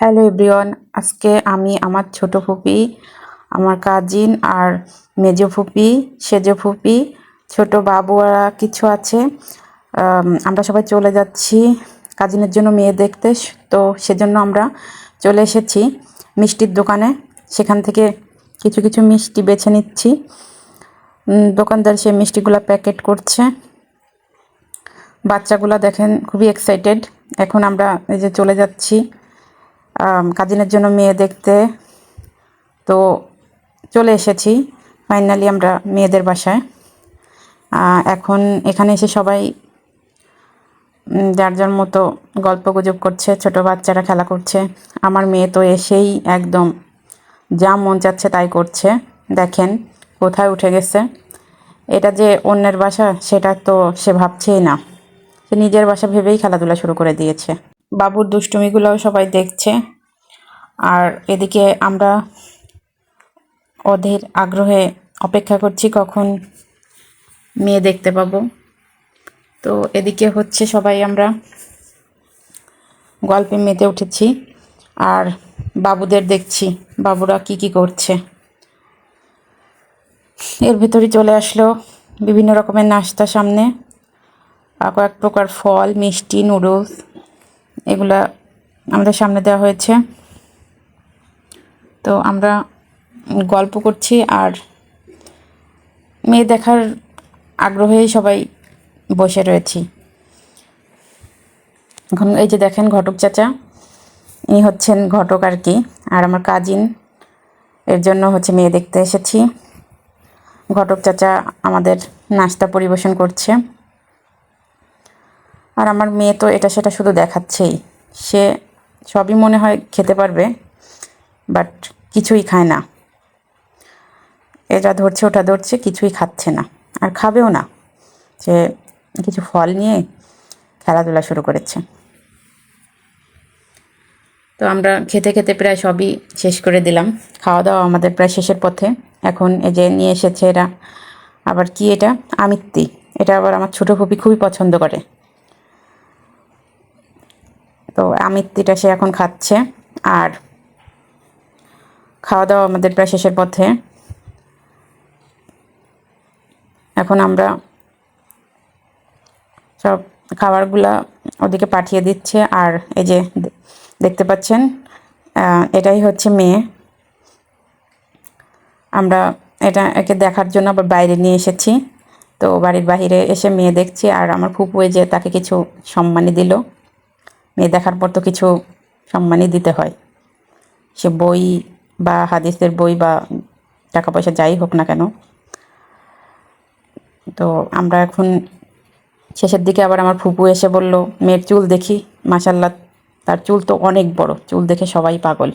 Hello everyone, আজকে আমি আমার ছোট ফুপি, আমার কাজিন আর মেজো ফুপি, সেজো ফুপি, ছোট বাবুরা কিছু আছে। আমরা সবাই চলে যাচ্ছি কাজিনের জন্য মেয়ে দেখতে, তো সেজন্য আমরা চলে এসেছি মিষ্টির দোকানে। সেখান থেকে কিছু কিছু মিষ্টি বেছে নিচ্ছি। দোকানদার সে মিষ্টিগুলো প্যাকেট করছে। বাচ্চাগুলো দেখেন, খুবই এক্সাইটেড এখন আমরা এই যে চলে যাচ্ছি। কাজিনের জন্য মেয়ে দেখতে তো চলে এসেছি। ফাইনালি আমরা মেয়েদের বাসায়। এখন এখানে এসে সবাই যার যার মতো গল্প গুজব করছে, ছোট বাচ্চারা খেলা করছে। আমার মেয়ে তো এসেই একদম যা মন চাচ্ছে তাই করছে। দেখেন কোথায় উঠে গেছে। এটা যে অন্যের বাসা, সেটা তো সে ভাবছেই না। সে নিজের বাসা ভেবেই খেলাধুলা শুরু করে দিয়েছে। বাবুর দুষ্টুমিগুলোও সবাই দেখছে। আর এদিকে আমরা ওদের আগ্রহে অপেক্ষা করছি, কখন মেয়ে দেখতে পাবো। তো এদিকে হচ্ছে সবাই আমরা গল্পে মেতে উঠেছি আর বাবুদের দেখছি, বাবুরা কি কি করছে। এর ভেতরে চলে আসলো বিভিন্ন রকমের নাস্তা সামনে কয়েক প্রকার ফল, মিষ্টি, নুডলস। এগুলা আমাদের সামনে দেওয়া হয়েছে। তো আমরা গল্প করছি আর মেয়ে দেখার আগ্রহেই সবাই বসে রয়েছি। এখন এই যে দেখেন ঘটক চাচা, ইনি হচ্ছেন ঘটক আর কি, আর আমার কাজিন, এর জন্য হচ্ছে মেয়ে দেখতে এসেছি। ঘটক চাচা আমাদের নাস্তা পরিবেশন করছে। আর আমার মেয়ে তো এটা সেটা শুধু দেখাচ্ছেই। সে সবই মনে হয় খেতে পারবে, বাট কিছুই খায় না। এটা ধরছে ওটা ধরছে, কিছুই খাচ্ছে না। আর খাবেও না। সে কিছু ফল নিয়ে খেলাধুলা শুরু করেছে। তো আমরা খেতে খেতে প্রায় সবই শেষ করে দিলাম। খাওয়া দাওয়া আমাদের প্রায় শেষের পথে। এখন এই যে নিয়ে এসেছে এরা, আবার কি এটা? আমিত্তি। এটা আবার আমার ছোটো ফুপি খুবই পছন্দ করে তো আমিত্তিটা সে এখন খাচ্ছে। আর খাওয়া দাওয়া আমাদের প্রায় শেষের পথে। এখন আমরা সব খাবারগুলা ওদিকে পাঠিয়ে দিচ্ছে। আর এই যে দেখতে পাচ্ছেন এটাই হচ্ছে মেয়ে। আমরা এটা একে দেখার জন্য আবার বাইরে নিয়ে এসেছি। তো বাড়ির বাইরে এসে মেয়ে দেখছি, আর আমার ফুপু যে তাকে কিছু সম্মানই দিল। মেয়ে দেখার পর তো কিছু সম্মানই দিতে হয়। সে বই বা হাদিসের বই বা টাকা পয়সা যাই হোক না কেন, তো আমরা এখন শেষের দিকে আবার আমার ফুপু এসে বলল, মেয়ের চুল দেখি মাসাল্লাহ তার চুল তো অনেক বড়, চুল দেখে সবাই পাগল।